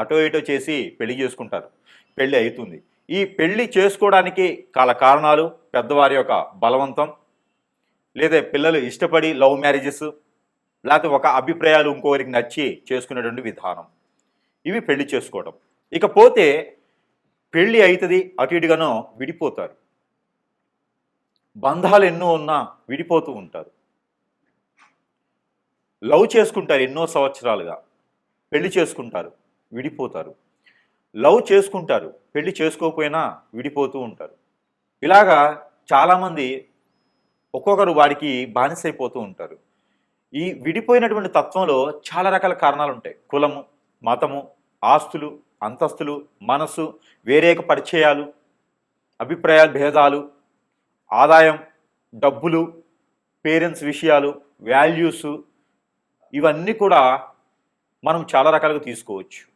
అటో ఇటో చేసి పెళ్ళి చేసుకుంటారు. పెళ్ళి అవుతుంది ఈ పెళ్ళి చేసుకోవడానికి కాల కారణాలు పెద్దవారి యొక్క బలవంతం లేదా పిల్లలు ఇష్టపడి లవ్ మ్యారేజెస్ లేకపోతే ఒక అభిప్రాయాలు ఇంకొకరికి నచ్చి చేసుకునేటువంటి విధానం. ఇవి పెళ్ళి చేసుకోవడం. ఇకపోతే పెళ్ళి అవుతుంది అటు ఇటుగానో విడిపోతారు. బంధాలు ఎన్నో ఉన్నా విడిపోతూ ఉంటారు. లవ్ చేసుకుంటారు ఎన్నో సంవత్సరాలుగా. పెళ్ళి చేసుకుంటారు. విడిపోతారు. లవ్ చేసుకుంటారు. పెళ్ళి చేసుకోకపోయినా విడిపోతూ ఉంటారు. ఇలాగా చాలామంది ఒక్కొక్కరు వాడికి బానిసైపోతూ ఉంటారు. ఈ విడిపోయినటువంటి తత్వంలో చాలా రకాల కారణాలు ఉంటాయి కులము మతము ఆస్తులు అంతస్తులు మనసు వేరేక పరిచయాలు అభిప్రాయ భేదాలు ఆదాయం డబ్బులు పేరెంట్స్ విషయాలు వాల్యూస్ ఇవన్నీ కూడా మనం చాలా రకాలుగా తీసుకోవచ్చు.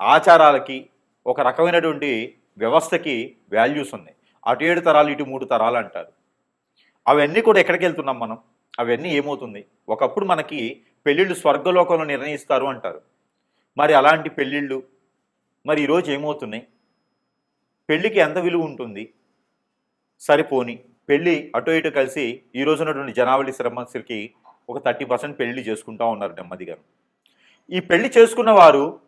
ఆచారాలకి ఒక రకమైనటువంటి వ్యవస్థకి వాల్యూస్ ఉన్నాయి. అటు ఏడు తరాలు ఇటు మూడు తరాలు అంటారు. అవన్నీ కూడా ఎక్కడికి వెళ్తున్నాం మనం? అవన్నీ ఏమవుతుంది? ఒకప్పుడు మనకి పెళ్ళిళ్ళు స్వర్గలోకంలో నిర్ణయిస్తారు అంటారు. మరి అలాంటి పెళ్ళిళ్ళు మరి ఈరోజు ఏమవుతున్నాయి? పెళ్ళికి ఎంత విలువ ఉంటుంది? సరిపోని పెళ్ళి అటు ఇటు కలిసి ఈ రోజు ఉన్నటువంటి జనావళి శ్రమస్సులకి ఒక థర్టీ పర్సెంట్ పెళ్ళి చేసుకుంటా ఉన్నారు నెమ్మదిగా ఈ పెళ్ళి చేసుకున్న వారు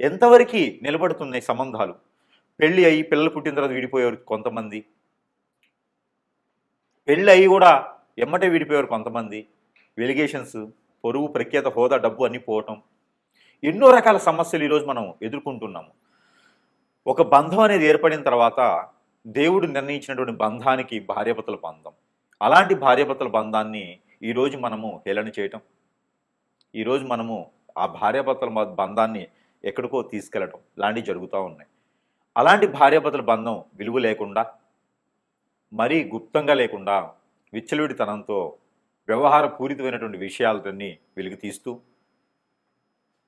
ఎంతవరకు నిలబడుతున్నాయి సంబంధాలు? పెళ్ళి అయ్యి పిల్లలు పుట్టిన తర్వాత విడిపోయారు కొంతమంది. పెళ్ళి అయ్యి కూడా ఎమ్మటే విడిపోయారు కొంతమంది. వెలిగేషన్స్ పొరుగు ప్రఖ్యాత హోదా డబ్బు అన్నీ పోవటం. ఎన్నో రకాల సమస్యలు ఈరోజు మనం ఎదుర్కొంటున్నాము. ఒక బంధం అనేది ఏర్పడిన తర్వాత దేవుడు నిర్ణయించినటువంటి బంధానికి భార్యాభర్తల బంధం. అలాంటి భార్యాభర్తల బంధాన్ని ఈరోజు మనము హేళన చేయటం. ఈరోజు మనము ఆ భార్యాభర్తల బంధాన్ని ఎక్కడికో తీసుకెళ్ళడం లాంటివి జరుగుతూ ఉన్నాయి. అలాంటి భార్యాభర్తల బంధం విలువ లేకుండా మరీ గుప్తంగా లేకుండా విచ్చలవిడితనంతో వ్యవహార పూరితమైనటువంటి విషయాలన్నీ వెలుగు తీస్తూ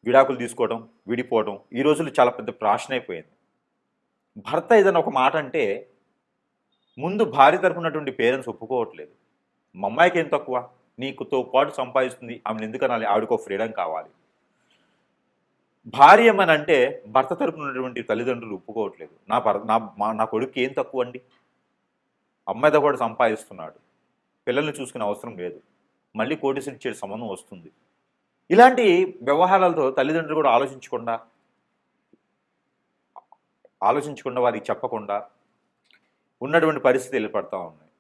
విడాకులు తీసుకోవడం విడిపోవడం ఈ రోజులు చాలా పెద్ద ప్రాశ్న అయిపోయింది. భర్త ఏదైనా ఒక మాట అంటే ముందు భార్య తరపునటువంటి పేరెంట్స్ ఒప్పుకోవట్లేదు. మా అమ్మాయికి ఏం తక్కువ? నీకుతో పాటు సంపాదిస్తుంది. ఆమెను ఎందుకు అనాలి ఆవిడకో ఫ్రీడమ్ కావాలి. భార్య అని అంటే భర్త తరపున ఉన్నటువంటి తల్లిదండ్రులు ఒప్పుకోవట్లేదు. నా భర్ నా మా నా కొడుకు ఏం తక్కువ అండి అమ్మాయితో కూడా సంపాదిస్తున్నాడు. పిల్లల్ని చూసుకునే అవసరం లేదు. మళ్ళీ కోటీసులు ఇచ్చే సంబంధం వస్తుంది. ఇలాంటి వ్యవహారాలతో తల్లిదండ్రులు కూడా ఆలోచించకుండా ఆలోచించకుండా వారికి చెప్పకుండా ఉన్నటువంటి పరిస్థితి ఏర్పడతా ఉన్నాయి.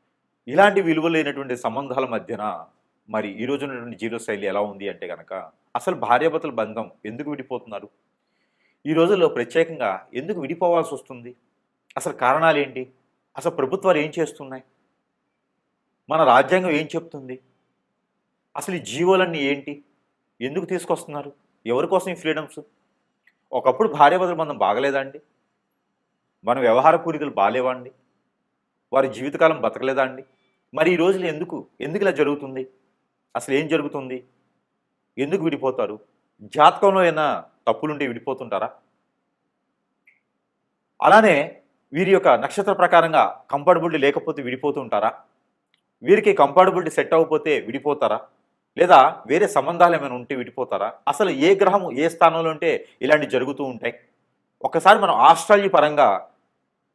ఇలాంటి విలువ లేనటువంటి సంబంధాల మధ్యన మరి ఈ రోజు ఉన్నటువంటి జీవన శైలి ఎలా ఉంది అంటే కనుక అసలు భార్యాభర్తల బంధం ఎందుకు విడిపోతున్నారు? ఈ రోజుల్లో ప్రత్యేకంగా ఎందుకు విడిపోవాల్సి వస్తుంది? అసలు కారణాలు ఏంటి? అసలు ప్రభుత్వాలు ఏం చేస్తున్నాయి? మన రాజ్యాంగం ఏం చెప్తుంది? అసలు ఈ జీవోలన్నీ ఏంటి? ఎందుకు తీసుకొస్తున్నారు? ఎవరి కోసం ఈ ఫ్రీడమ్స్? ఒకప్పుడు భార్యాభర్తల బంధం బాగలేదా అండి? మన వ్యవహార పూరితలు బాగాలేవా అండి? వారి జీవితకాలం బతకలేదా అండి? మరి ఈ రోజులు ఎందుకు? ఎందుకు ఇలా జరుగుతుంది? అసలు ఏం జరుగుతుంది? ఎందుకు విడిపోతారు? జాతకంలో ఏమైనా తప్పులుంటే విడిపోతుంటారా? అలానే వీరి యొక్క నక్షత్ర ప్రకారంగా కంఫర్టబిలిటీ లేకపోతే విడిపోతుంటారా? వీరికి కంఫర్టబిలిటీ సెట్ అవ్వకపోతే విడిపోతారా? లేదా వేరే సంబంధాలు ఏమైనా ఉంటే విడిపోతారా? అసలు ఏ గ్రహం ఏ స్థానంలో ఉంటే ఇలాంటివి జరుగుతూ ఉంటాయి? ఒకసారి మనం ఆస్ట్రాలజీ పరంగా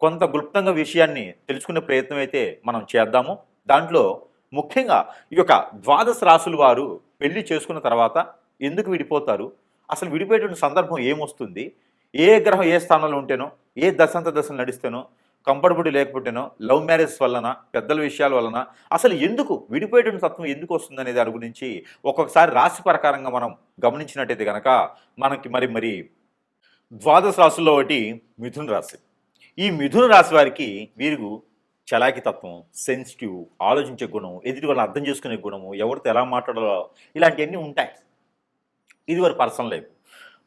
కొంత గుప్తంగా విషయాన్ని తెలుసుకునే ప్రయత్నం అయితే మనం చేద్దాము. దాంట్లో ముఖ్యంగా ఈ యొక్క ద్వాదశ రాసుల వారు పెళ్ళి చేసుకున్న తర్వాత ఎందుకు విడిపోతారు? అసలు విడిపోయేటువంటి సందర్భం ఏమొస్తుంది? ఏ గ్రహం ఏ స్థానంలో ఉంటేనో ఏ దశంత దశలు నడిస్తేనో కంఫర్టబుల్ లేకపోతేనో లవ్ మ్యారేజ్ వలన పెద్దల విషయాల వలన అసలు ఎందుకు విడిపోయేటువంటి తత్వం ఎందుకు వస్తుంది అనే దాని గురించి ఒక్కొక్కసారి రాశి ప్రకారంగా మనం గమనించినట్టయితే కనుక మనకి మరి మరి ద్వాదశ రాశుల్లో ఒకటి మిథున రాశి. ఈ మిథున రాశి వారికి వీరు చలాకి తత్వం సెన్సిటివ్ ఆలోచించే గుణం ఎదుటి వాళ్ళని అర్థం చేసుకునే గుణము ఎవరితో ఎలా మాట్లాడాలో ఇలాంటివన్నీ ఉంటాయి. ఇది వారి పర్సనల్ లైఫ్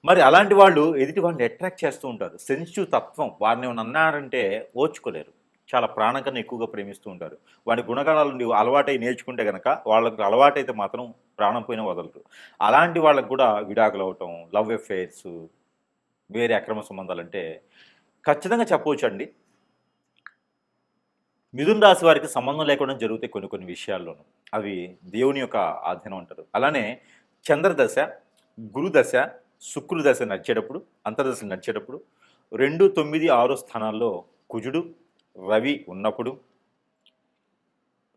మరి అలాంటి వాళ్ళు ఎదుటి వాళ్ళని అట్రాక్ట్ చేస్తూ ఉంటారు. సెన్సిటివ్ తత్వం వారిని ఏమైనా అన్నారంటే ఓర్చుకోలేరు. చాలా ప్రాణం కన్నా ఎక్కువగా ప్రేమిస్తూ ఉంటారు. వాడి గుణగణాలు అలవాటై నేర్చుకుంటే కనుక వాళ్ళకి అలవాటైతే మాత్రం ప్రాణం పోయిన వదలరు. అలాంటి వాళ్ళకు కూడా విడాకులు అవటం లవ్ అఫేర్స్ వేరే అక్రమ సంబంధాలు అంటే ఖచ్చితంగా చెప్పవచ్చు అండి మిథున్ రాశి వారికి సంబంధం లేకుండా జరుగుతాయి కొన్ని కొన్ని విషయాల్లోనూ. అవి దేవుని యొక్క ఆధీనం అంటారు. అలానే చంద్రదశ గురుదశ శుక్రుదశ నడిచేటప్పుడు అంతర్దశ నడిచేటప్పుడు రెండు తొమ్మిది ఆరో స్థానాల్లో కుజుడు రవి ఉన్నప్పుడు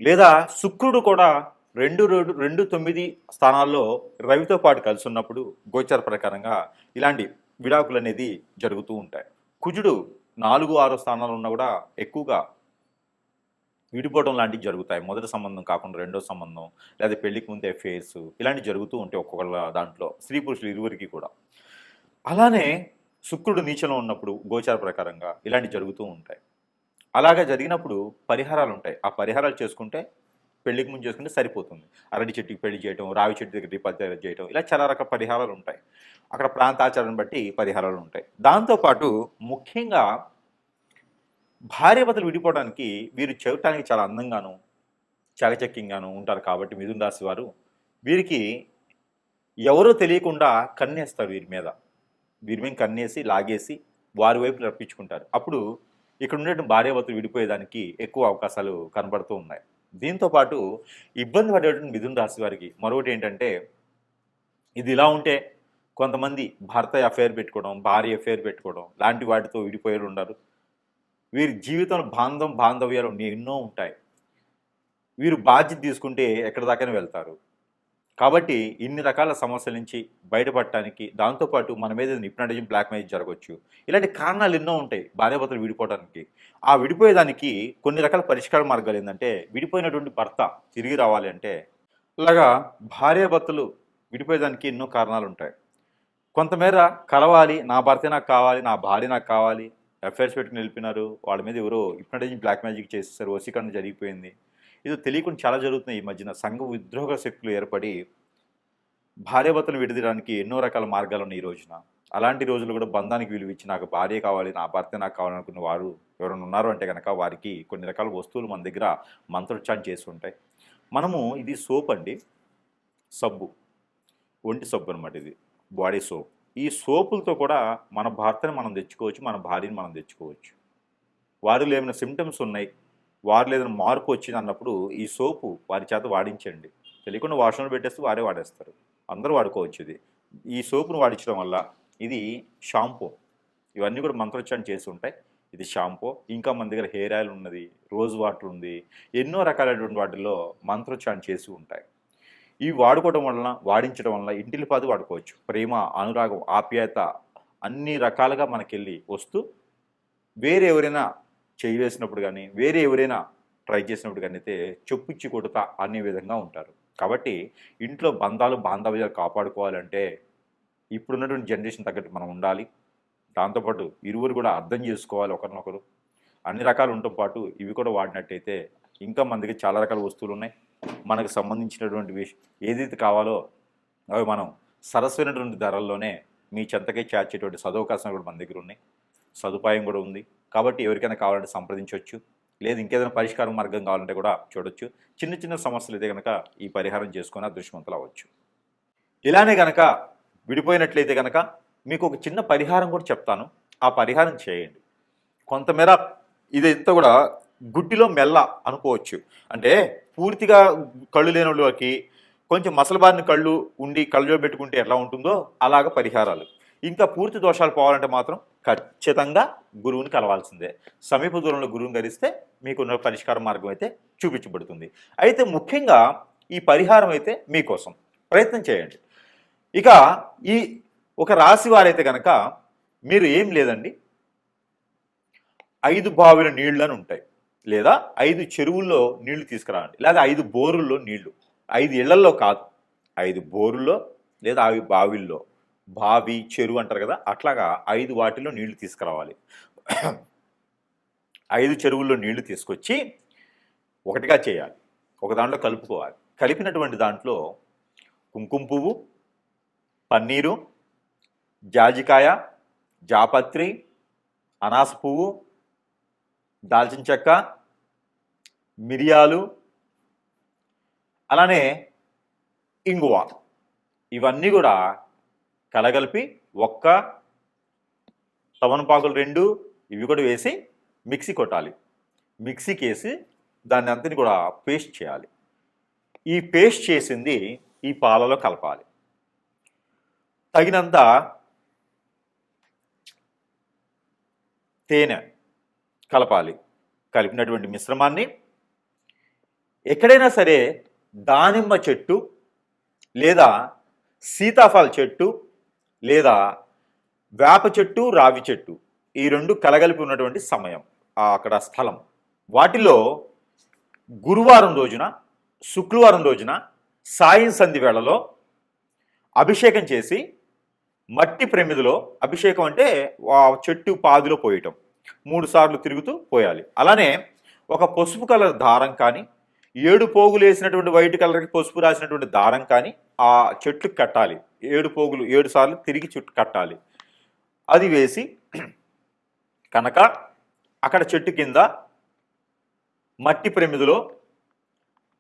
లేదా శుక్రుడు కూడా రెండు రెండు రెండు తొమ్మిది స్థానాల్లో రవితో పాటు కలిసి ఉన్నప్పుడు గోచర ప్రకారంగా ఇలాంటి విడాకులు అనేది జరుగుతూ ఉంటాయి. కుజుడు నాలుగు ఆరు స్థానాలు ఉన్నా కూడా ఎక్కువగా విడిపోవడం లాంటివి జరుగుతాయి. మొదటి సంబంధం కాకుండా రెండో సంబంధం లేదా పెళ్ళికి ముందు అఫేర్స్ ఇలాంటివి జరుగుతూ ఉంటాయి ఒక్కొక్కళ్ళ దాంట్లో స్త్రీ పురుషులు ఇరువురికి కూడా. అలానే శుక్రుడు నీచలో ఉన్నప్పుడు గోచార ప్రకారంగా ఇలాంటివి జరుగుతూ ఉంటాయి. అలాగా జరిగినప్పుడు పరిహారాలు ఉంటాయి. ఆ పరిహారాలు చేసుకుంటే పెళ్ళికి ముందు చేసుకుంటే సరిపోతుంది. అరటి చెట్టుకి పెళ్ళి చేయడం రావి చెట్టు దగ్గర దీపాచారం చేయడం ఇలా చాలా రకాల పరిహారాలు ఉంటాయి. అక్కడ ప్రాంతాచారాన్ని బట్టి పరిహారాలు ఉంటాయి. దాంతోపాటు ముఖ్యంగా భార్యాభర్తలు విడిపోవడానికి వీరు చూడటానికి చాలా అందంగాను చాకచక్యంగాను ఉంటారు కాబట్టి మిథున్ రాశి వారు. వీరికి ఎవరో తెలియకుండా కన్నేస్తారు వీరి మీద. వీరి మీద కన్నేసి లాగేసి వారి వైపు రప్పించుకుంటారు. అప్పుడు ఇక్కడ ఉండేటువంటి భార్యాభర్తలు విడిపోయేదానికి ఎక్కువ అవకాశాలు కనబడుతూ ఉన్నాయి. దీంతో పాటు ఇబ్బంది పడేటువంటి మిథున రాశి వారికి మరొకటి ఏంటంటే ఇది ఇలా ఉంటే కొంతమంది భర్త అఫేర్ పెట్టుకోవడం భార్య అఫేర్ పెట్టుకోవడం లాంటి వాటితో విడిపోయేలు ఉండరు. వీరి జీవితంలో బాంధం బాంధవ్యాలు ఎన్నో ఉంటాయి. వీరు బాధ్యత తీసుకుంటే ఎక్కడి దాకానే వెళ్తారు. కాబట్టి ఇన్ని రకాల సమస్యల నుంచి బయటపడటానికి దాంతోపాటు మన మీద నిపుణజం బ్లాక్ మ్యాజిక్ జరగవచ్చు ఇలాంటి కారణాలు ఎన్నో ఉంటాయి భార్యాభర్తలు విడిపోవడానికి. ఆ విడిపోయేదానికి కొన్ని రకాల పరిష్కార మార్గాలు ఏంటంటే విడిపోయినటువంటి భర్త తిరిగి రావాలి అంటే ఇలాగా భార్యాభర్తలు విడిపోయేదానికి ఎన్నో కారణాలు ఉంటాయి. కొంతమేర కలవాలి నా భర్త నాకు కావాలి నా భార్య నాకు కావాలి ఎఫ్ఐఆర్స్ పెట్టుకుని వెళ్ళిపోయినారు. వాళ్ళ మీద ఎవరో హిప్నటైజింగ్ బ్లాక్ మ్యాజిక్ చేసేసారు. వసీకరణ జరిగిపోయింది. ఇది తెలియకుండా చాలా జరుగుతున్నాయి ఈ మధ్యన సంఘ ఉద్రోగ శక్తులు ఏర్పడి భార్యాభర్తను విడదీయడానికి ఎన్నో రకాల మార్గాలు ఉన్నాయి ఈ రోజున. అలాంటి రోజులు కూడా బంధానికి విలువ ఇచ్చి నాకు భార్య కావాలి నా భర్త నాకు కావాలనుకున్న వారు ఎవరైనా ఉన్నారు అంటే కనుక వారికి కొన్ని రకాల వస్తువులు మన దగ్గర మంత్రోచ్చారం చేసి ఉంటాయి. మనము ఇది సోప్ అండి. సబ్బు. ఒంటి సబ్బు అనమాట ఇది. Body soap. ఈ సోపులతో కూడా మన భర్తని మనం తెచ్చుకోవచ్చు మన భార్యని మనం తెచ్చుకోవచ్చు. వారిలో ఏమైనా సిమ్టమ్స్ ఉన్నాయి. వారిలో ఏదైనా మార్పు వచ్చింది అన్నప్పుడు ఈ సోపు వారి చేత వాడించండి. తెలియకుండా వాషన్లో పెట్టేస్తే వారే వాడేస్తారు. అందరూ వాడుకోవచ్చు ఇది. ఈ సోపును వాడించడం వల్ల ఇది షాంపూ. ఇవన్నీ కూడా మంత్రోచ్చారణ చేసి ఉంటాయి. ఇది షాంపూ. ఇంకా మన దగ్గర హెయిర్ ఆయిల్ ఉన్నది రోజ్ వాటర్ ఉంది. ఎన్నో రకాలైనటువంటి వాటిల్లో మంత్రోచ్చారణ చేసి ఉంటాయి. ఇవి వాడుకోవడం వలన వాడించడం వలన ఇంటిలిపాది వాడుకోవచ్చు. ప్రేమ అనురాగం ఆప్యాయత అన్ని రకాలుగా మనకెళ్ళి వస్తూ వేరే ఎవరైనా చేయవేసినప్పుడు కానీ వేరే ఎవరైనా ట్రై చేసినప్పుడు కానీ అయితే చెప్పుచ్చి కొడతా అనే విధంగా ఉంటారు. కాబట్టి ఇంట్లో బంధాలు బాంధవ్యాలు కాపాడుకోవాలంటే ఇప్పుడున్నటువంటి జనరేషన్ తగ్గట్టు మనం ఉండాలి. దాంతోపాటు ఇరువురు కూడా అర్థం చేసుకోవాలి ఒకరినొకరు. అన్ని రకాలు ఉండటం పాటు ఇవి కూడా వాడినట్టయితే ఇంకా మన దగ్గర చాలా రకాల వస్తువులు ఉన్నాయి మనకు సంబంధించినటువంటి విష ఏదైతే కావాలో అవి మనం సరస్వైనటువంటి ధరల్లోనే మీ చెంతకే చేర్చేటువంటి సదవకాశాలు కూడా మన దగ్గర ఉన్నాయి. సదుపాయం కూడా ఉంది. కాబట్టి ఎవరికైనా కావాలంటే సంప్రదించవచ్చు. లేదు ఇంకేదైనా పరిష్కార మార్గం కావాలంటే కూడా చూడొచ్చు. చిన్న చిన్న సమస్యలు అయితే కనుక ఈ పరిహారం చేసుకుని అదృష్టవంతులు అవ్వచ్చు. ఇలానే కనుక విడిపోయినట్లయితే కనుక మీకు ఒక చిన్న పరిహారం కూడా చెప్తాను. ఆ పరిహారం చేయండి. కొంతమేర ఇదంతా కూడా గుడ్డిలో మెల్ల అనుకోవచ్చు. అంటే పూర్తిగా కళ్ళు లేని వాళ్ళకి కొంచెం మసలబారిన కళ్ళు ఉండి కళ్ళలో పెట్టుకుంటే ఎలా ఉంటుందో అలాగ పరిహారాలు. ఇంకా పూర్తి దోషాలు పోవాలంటే మాత్రం ఖచ్చితంగా గురువుని కలవాల్సిందే. సమీప దూరంలో గురువుని ధరిస్తే మీకున్న పరిష్కార మార్గం అయితే చూపించబడుతుంది. అయితే ముఖ్యంగా ఈ పరిహారం అయితే మీకోసం. ప్రయత్నం చేయండి. ఇక ఈ ఒక రాశి వారైతే కనుక మీరు ఏం లేదండి. ఐదు బావిల నీళ్ళు అని ఉంటాయి. లేదా ఐదు చెరువుల్లో నీళ్ళు తీసుకురావండి. లేదా ఐదు బోరుల్లో నీళ్ళు. ఐదు ఇళ్ళల్లో కాదు. ఐదు బోరుల్లో లేదా అవి బావిల్లో. బావి చెరువు అంటారు కదా అట్లాగా ఐదు వాటిలో నీళ్ళు తీసుకురావాలి. ఐదు చెరువుల్లో నీళ్ళు తీసుకొచ్చి ఒకటిగా చేయాలి. ఒక దాంట్లో కలుపుకోవాలి. కలిపినటువంటి దాంట్లో కుంకుమ పువ్వు పన్నీరు జాజికాయ జాపత్రి అనాస పువ్వు దాల్చిన చెక్క మిరియాలు అలానే ఇంగువ. ఇవన్నీ కూడా కలగలిపి ఒక్క తమనపాకులు రెండు ఇవి కూడా వేసి మిక్సీ కొట్టాలి. మిక్సీకి వేసి దాన్ని అంతని కూడా పేస్ట్ చేయాలి. ఈ పేస్ట్ చేసింది ఈ పాలలో కలపాలి. తగినంత తేనె కలపాలి. కలిపినటువంటి మిశ్రమాన్ని ఎక్కడైనా సరే దానిమ్మ చెట్టు లేదా సీతాఫల చెట్టు లేదా వేప చెట్టు రావి చెట్టు ఈ రెండు కలగలిపి ఉన్నటువంటి సమయం అక్కడ స్థలం. వాటిలో గురువారం రోజున శుక్రవారం రోజున సాయం సంధి వేళలో అభిషేకం చేసి మట్టి ప్రమిదిలో అభిషేకం అంటే ఆ చెట్టు పాదిలో పోయటం. మూడు సార్లు తిరుగుతూ పోయాలి. అలానే ఒక పసుపు కలర్ దారం కానీ ఏడు పోగులు వేసినటువంటి వైట్ కలర్కి పసుపు రాసినటువంటి దారం కానీ ఆ చెట్టుకు కట్టాలి. ఏడు పోగులు ఏడు సార్లు తిరిగి చుట్టు కట్టాలి. అది వేసి కనుక అక్కడ చెట్టు కింద మట్టి ప్రమిదిలో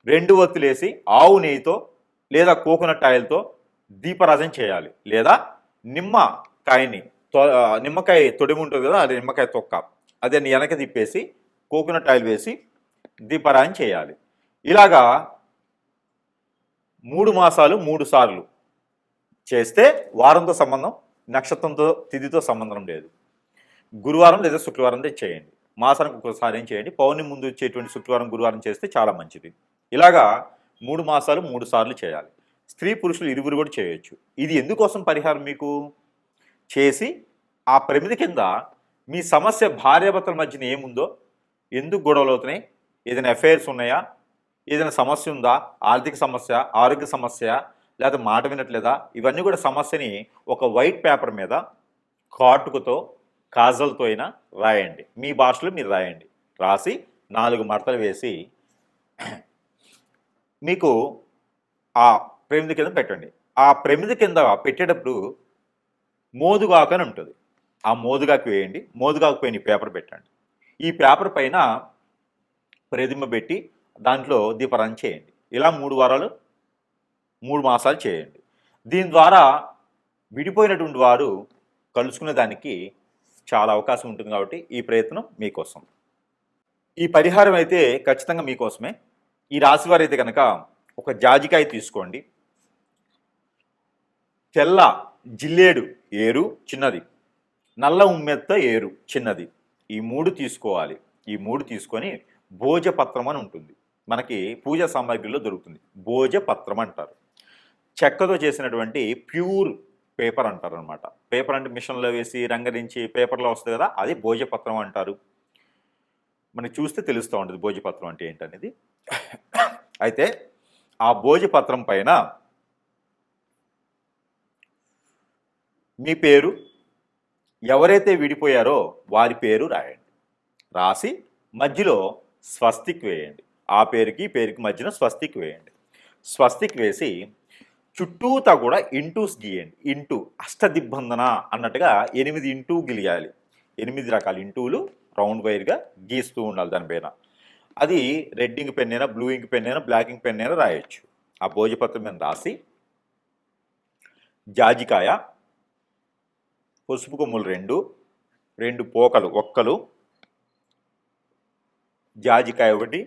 రెండు వత్తులేసి ఆవు నెయ్యితో లేదా కోకోనట్ ఆయిల్తో దీపరాజం చేయాలి. లేదా నిమ్మ కాయని నిమ్మకాయ తొడిమి ఉంటుంది కదా అది నిమ్మకాయ తొక్క. అదే వెనక తిప్పేసి కోకోనట్ ఆయిల్ వేసి దీపారాయణ చేయాలి. ఇలాగా మూడు మాసాలు మూడు సార్లు చేస్తే వారంతో సంబంధం నక్షత్రంతో తిథితో సంబంధం లేదు. గురువారం లేదా శుక్రవారం చేయండి. మాసానికి ఒకసారి ఏం చేయండి పౌర్ణమి ముందు వచ్చేటువంటి శుక్రవారం గురువారం చేస్తే చాలా మంచిది. ఇలాగా మూడు మాసాలు మూడు సార్లు చేయాలి. స్త్రీ పురుషులు ఇరువురు కూడా చేయొచ్చు. ఇది ఎందుకోసం పరిహారం మీకు? చేసి ఆ పరిమితి కింద మీ సమస్య భార్యాభర్తల మధ్యన ఏముందో ఎందుకు గొడవలు అవుతున్నాయి ఏదైనా అఫైర్స్ ఉన్నాయా ఏదైనా సమస్య ఉందా ఆర్థిక సమస్య ఆరోగ్య సమస్య లేదా మాట వినట్లేదా ఇవన్నీ కూడా సమస్యని ఒక వైట్ పేపర్ మీద కాటుకతో కాజల్తో అయినా రాయండి. మీ భాషలో మీరు రాయండి. రాసి నాలుగు మడతలు వేసి మీకు ఆ ప్రమిది కింద పెట్టండి. ఆ ప్రమిది కింద పెట్టేటప్పుడు మోదుగాకు అని ఉంటుంది ఆ మోదుగాకు వేయండి మోదుగాకు పైన పేపర్ పెట్టండి. ఈ పేపర్ పైన ప్రతిమ పెట్టి దాంట్లో దీపారాధన చేయండి. ఇలా మూడు వారాలు మూడు మాసాలు చేయండి. దీని ద్వారా విడిపోయినటువంటి వారు కలుసుకునే దానికి చాలా అవకాశం ఉంటుంది కాబట్టి ఈ ప్రయత్నం మీకోసం. ఈ పరిహారం అయితే ఖచ్చితంగా మీకోసమే. ఈ రాశి వారైతే కనుక ఒక జాజికాయ తీసుకోండి. తెల్ల జిల్లేడు ఏరు చిన్నది. నల్ల ఉమ్మెత్త ఏరు చిన్నది. ఈ మూడు తీసుకోవాలి. ఈ మూడు తీసుకొని భోజపత్రం అని ఉంటుంది. మనకి పూజా సామాగ్రిలో దొరుకుతుంది. భోజపత్రం అంటారు. చెక్కతో చేసినటువంటి ప్యూర్ పేపర్ అంటారు అనమాట పేపర్ అంటే మిషన్లో వేసి రంగరించి పేపర్లో వస్తుంది కదా అది భోజపత్రం అంటారు. మనకి చూస్తే తెలుస్తూ ఉంటుంది భోజపత్రం అంటే ఏంటనేది. అయితే ఆ భోజపత్రం పైన మీ పేరు? ఎవరైతే విడిపోయారో వారి పేరు రాయండి. రాసి మధ్యలో స్వస్తిక్ వేయండి. ఆ పేరుకి ఈ పేరుకి మధ్యన స్వస్తిక్ వేయండి. స్వస్తిక్ వేసి చుట్టూతా కూడా ఇంటూస్ గీయండి. ఇంటూ అష్టదిబ్బందన అన్నట్టుగా ఎనిమిది ఇంటూ గిలియాలి. ఎనిమిది రకాల ఇంటూలు రౌండ్ వైర్గా గీస్తూ ఉండాలి దానిపైన అది రెడ్ ఇంక్ పెన్ అయినా బ్లూ ఇంక్ పెన్ అయినా బ్లాక్ ఇంక్ పెన్ అయినా రాయొచ్చు. ఆ భోజపత్రం మీద రాసి జాజికాయ పసుపు కొమ్ములు రెండు రెండు పోకలు ఒక్కలు జాజికాయ ఒకటి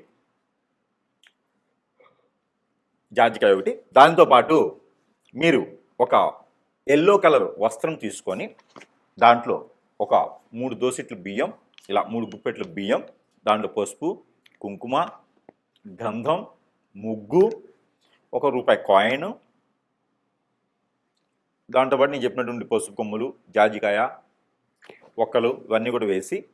జాజికాయ ఒకటి. దాంతో పాటు మీరు ఒక ఎల్లో కలర్ వస్త్రం తీసుకొని దాంట్లో ఒక మూడు దోసెట్లు బియ్యం ఇలా మూడు గుప్పెట్లు బియ్యం దాంట్లో పసుపు కుంకుమ గంధం ముగ్గు ఒక రూపాయి కాయిన్ దాంతోపాటు నేను చెప్పినటువంటి పసుపు కొమ్ములు జాజికాయ ఒక్కలు ఇవన్నీ కూడా వేసి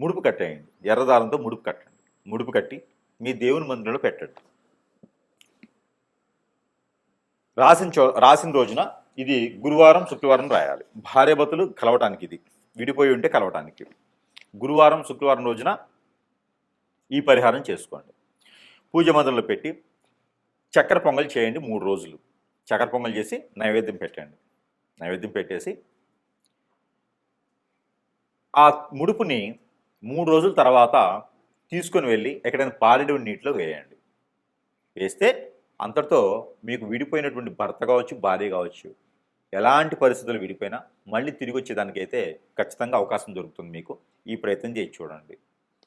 ముడుపు కట్టేయండి. ఎర్రదారంతో ముడుపు కట్టండి. ముడుపు కట్టి మీ దేవుని మందిరంలో పెట్టండి. రాసిన చో రాసిన రోజున ఇది గురువారం శుక్రవారం రాయాలి. భార్యభతులు కలవటానికి ఇది. విడిపోయి ఉంటే కలవటానికి. గురువారం శుక్రవారం రోజున ఈ పరిహారం చేసుకోండి. పూజ మందిరంలో పెట్టి చక్కెర పొంగల్ చేయండి మూడు రోజులు. చక్కెర పొంగల్ చేసి నైవేద్యం పెట్టండి. నైవేద్యం పెట్టేసి ఆ ముడుపుని మూడు రోజుల తర్వాత తీసుకొని వెళ్ళి ఎక్కడైనా పాలిడి నీటిలో వేయండి. వేస్తే అంతటితో మీకు విడిపోయినటువంటి భర్త కావచ్చు భార్య కావచ్చు ఎలాంటి పరిస్థితులు విడిపోయినా మళ్ళీ తిరిగి వచ్చేదానికైతే ఖచ్చితంగా అవకాశం దొరుకుతుంది మీకు. ఈ ప్రయత్నం చేసి చూడండి.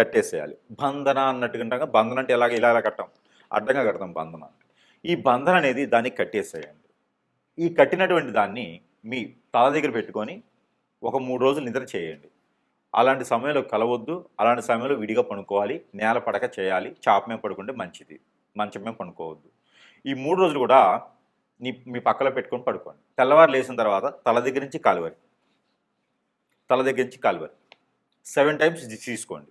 కట్టేసేయాలి. బంధన అన్నట్టుగా ఉంటాం బంధన అంటే ఎలాగ ఇలా ఇలా కట్టాం. అడ్డంగా కడతాం బంధన ఈ బంధన అనేది దానికి కట్టేసేయండి. ఈ కట్టినటువంటి దాన్ని మీ తల దగ్గర పెట్టుకొని ఒక మూడు రోజులు నిద్ర చేయండి. అలాంటి సమయంలో కలవద్దు అలాంటి సమయంలో విడిగా పడుకోవాలి నేల పడక చేయాలి చాప పడుకుంటే మంచిది మంచం మీద పడుకోవద్దు ఈ మూడు రోజులు కూడా నీ మీ పక్కలో పెట్టుకొని పడుకోండి. తెల్లవారు లేచిన తర్వాత తల దగ్గర నుంచి కాలువరి తల దగ్గర నుంచి కాలువరి. సెవెన్ టైమ్స్ తీసుకోండి.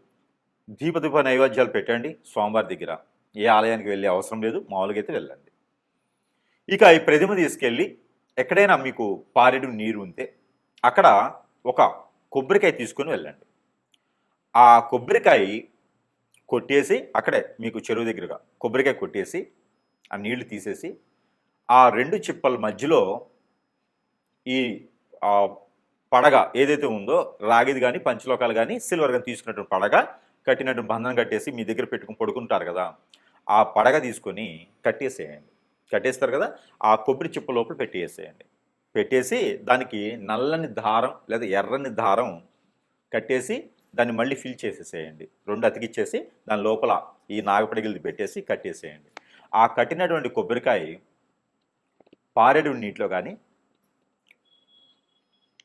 దీపదీప నైవేద్యాలు పెట్టండి స్వామివారి దగ్గర. ఏ ఆలయానికి వెళ్ళే అవసరం లేదు మామూలుగా అయితే వెళ్ళండి. ఇక ఈ ప్రతిమ తీసుకెళ్ళి ఎక్కడైనా మీకు పారెడు నీరు ఉంటే అక్కడ ఒక కొబ్బరికాయ తీసుకొని వెళ్ళండి. ఆ కొబ్బరికాయ కొట్టేసి అక్కడే మీకు చెరువు దగ్గరగా కొబ్బరికాయ కొట్టేసి ఆ నీళ్ళు తీసేసి ఆ రెండు చిప్పల మధ్యలో ఈ పడగ ఏదైతే ఉందో రాగిది కానీ పంచలోకాలు కానీ సిల్వర్ కానీ తీసుకున్నటువంటి పడగ కట్టినట్టు బంధనం కట్టేసి మీ దగ్గర పెట్టుకుని పడుకుంటారు కదా ఆ పడగ తీసుకొని కట్టేసేయండి. కట్టేస్తారు కదా ఆ కొబ్బరి చిప్ప లోపల పెట్టేసేయండి. పెట్టేసి దానికి నల్లని దారం లేదా ఎర్రని దారం కట్టేసి దాన్ని మళ్ళీ ఫిల్ చేసేసేయండి. రెండు అతికిచ్చేసి దాని లోపల ఈ నాగపడిగిలిది పెట్టేసి కట్టేసేయండి. ఆ కట్టినటువంటి కొబ్బరికాయ పారేడు నీటిలో కానీ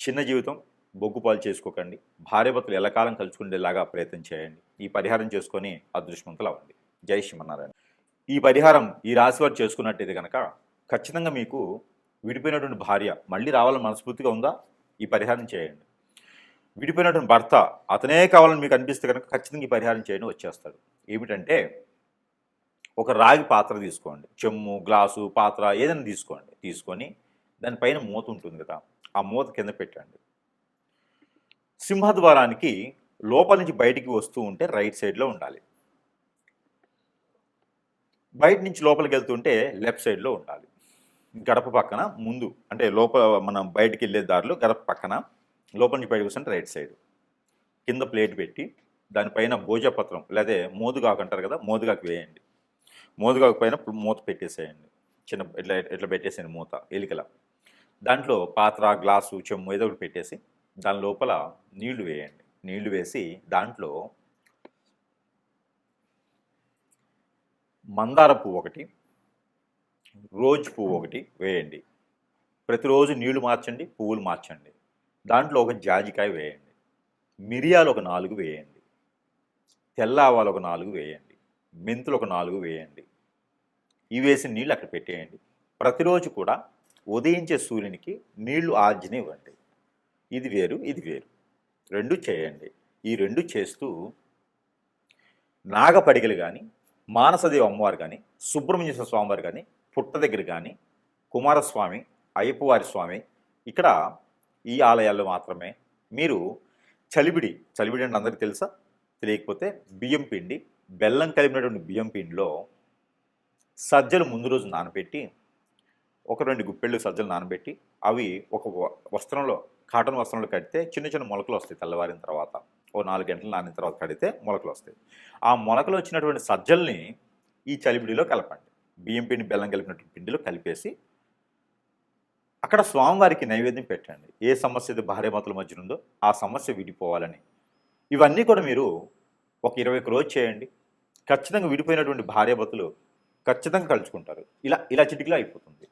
చిన్న జీవితం బొగ్గు పాలు చేసుకోకండి భార్యభర్తలు ఎలకాలం కలుసుకునేలాగా ప్రయత్నం చేయండి. ఈ పరిహారం చేసుకొని అదృష్టవంతులు అవ్వండి జై శ్రీమన్నారాయణ. ఈ పరిహారం ఈ రాశి వారు చేసుకున్నట్టయితే కనుక ఖచ్చితంగా మీకు విడిపోయినటువంటి భార్య మళ్ళీ రావాలని మనస్ఫూర్తిగా ఉందా? ఈ పరిహారం చేయండి. విడిపోయినటువంటి భర్త అతనే కావాలని మీకు అనిపిస్తే కనుక ఖచ్చితంగా ఈ పరిహారం చేయడం వచ్చేస్తాడు. ఏమిటంటే ఒక రాగి పాత్ర తీసుకోండి. చెమ్ము గ్లాసు పాత్ర ఏదైనా తీసుకోండి. తీసుకొని దానిపైన మూత ఉంటుంది కదా. ఆ మూత కింద పెట్టండి. సింహద్వారానికి లోపల నుంచి బయటికి వస్తూ ఉంటే రైట్ సైడ్లో ఉండాలి. బయట నుంచి లోపలికి వెళ్తుంటే లెఫ్ట్ సైడ్లో ఉండాలి. గడప పక్కన ముందు అంటే లోపల మనం బయటికి వెళ్ళే దారిలో గడప పక్కన లోపల నుంచి బయటకు వస్తుంటే రైట్ సైడ్. కింద ప్లేట్ పెట్టి దానిపైన భోజపత్రం లేదా మోదుగాకు అంటారు కదా మోదుగాకు వేయండి. మోదుగాకు పైన మూత పెట్టేసేయండి. చిన్న ఇట్లా ఇట్లా పెట్టేసేయండి మూత ఎలికల. దాంట్లో పాత్ర గ్లాసు చెమ్ము ఏదో ఒకటి పెట్టేసి దాని లోపల నీళ్ళు వేయండి. నీళ్ళు వేసి దాంట్లో మందార పువ్వు ఒకటి రోజ్ పువ్వు ఒకటి వేయండి. ప్రతిరోజు నీళ్ళు మార్చండి పువ్వులు మార్చండి. దాంట్లో ఒక జాజికాయ వేయండి. మిరియాలు ఒక నాలుగు వేయండి. తెల్ల ఆవాలు ఒక నాలుగు వేయండి. మెంతులు ఒక నాలుగు వేయండి. ఇవి వేసిన నీళ్ళు అక్కడ పెట్టేయండి. ప్రతిరోజు కూడా ఉదయించే సూర్యునికి నీళ్ళు ఆర్జనివ్వండి. ఇది వేరు ఇది వేరు. రెండు చేయండి. ఈ రెండు చేస్తూ నాగపడిగలు కానీ మానసదేవి అమ్మవారు కానీ సుబ్రహ్మణ్య స్వామివారు కానీ పుట్ట దగ్గర కానీ కుమారస్వామి అయ్యప్పవారి స్వామి ఇక్కడ ఈ ఆలయాల్లో మాత్రమే మీరు చలిబిడి చలిబిడి అంటే అందరికీ తెలుసా? తెలియకపోతే బియ్యం పిండి బెల్లం కలిపినటువంటి బియ్యం పిండిలో సజ్జలు ముందు రోజు నానపెట్టి ఒక రెండు గుప్పెళ్ళు సజ్జలు నానబెట్టి అవి ఒక వ- వస్త్రంలో కాటన్ వస్త్రంలో కడితే చిన్న చిన్న మొలకలు వస్తాయి తెల్లవారిన తర్వాత. ఓ నాలుగు గంటలు నానిన తర్వాత కడితే మొలకలు వస్తాయి. ఆ మొలకలు వచ్చినటువంటి సజ్జల్ని ఈ చలిబిడిలో కలపండి. బియ్యం పిండి బెల్లం కలిపినటువంటి పిండిలో కలిపేసి అక్కడ స్వామివారికి నైవేద్యం పెట్టండి. ఏ సమస్య అయితే భార్యాభర్తల మధ్య ఉందో ఆ సమస్య విడిపోవాలని. ఇవన్నీ కూడా మీరు ఒక ఇరవై ఒక రోజు చేయండి. ఖచ్చితంగా విడిపోయినటువంటి భార్యాభర్తలు ఖచ్చితంగా కలుసుకుంటారు. ఇలా ఇలా చిటికలో అయిపోతుంది.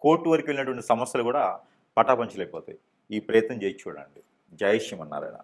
కోర్టు వరకు వెళ్ళినటువంటి సమస్యలు కూడా పటాపంచలైపోతాయి. ఈ ప్రయత్నం చేసి చూడండి. జై శ్రీమన్నారాయణ.